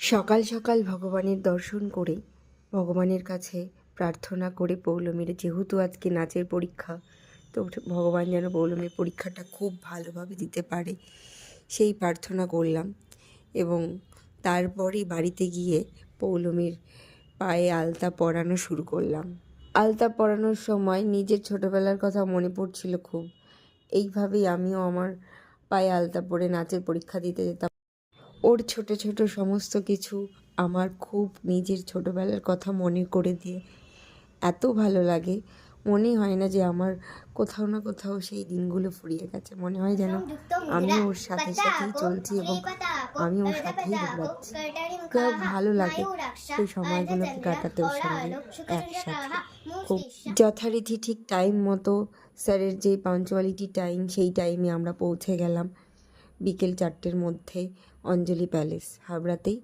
সকাল সকাল ভগবানের দর্শন করে ভগবানের কাছে প্রার্থনা করে পৌলমীর, যেহেতু আজকে নাচের পরীক্ষা, তো ভগবান যেন পৌলমীর পরীক্ষাটা খুব ভালোভাবে দিতে পারে, সেই প্রার্থনা করলাম। এবং তারপরেই বাড়িতে গিয়ে পৌলমীর পায়ে আলতা পরানো শুরু করলাম। আলতা পরানোর সময় নিজের ছোটোবেলার কথা মনে পড়ছিল খুব। এইভাবেই আমিও আমার পায়ে আলতা পরে নাচের পরীক্ষা দিতে যেতাম। ওর ছোট ছোট সমস্ত কিছু আমার খুব নিজের ছোটোবেলার কথা মনে করে দিয়ে এত ভালো লাগে। মনে হয় না যে আমার কোথাও না কোথাও সেই দিনগুলো ফুরিয়ে গেছে। মনে হয় যেন আমি ওর সাথে সাথেই চলছি এবং আমি ওর সাথেই দৌড়াচ্ছি। খুব ভালো লাগে সেই সময়গুলোকে কাটাতে ওর সঙ্গে একসাথে। খুব যথারীতি ঠিক টাইম মতো স্যারের যে পাঞ্চুয়ালিটি টাইম সেই টাইমে আমরা পৌঁছে গেলাম। বিকেল চারটের মধ্যে অঞ্জলি প্যালেস হাবড়াতেই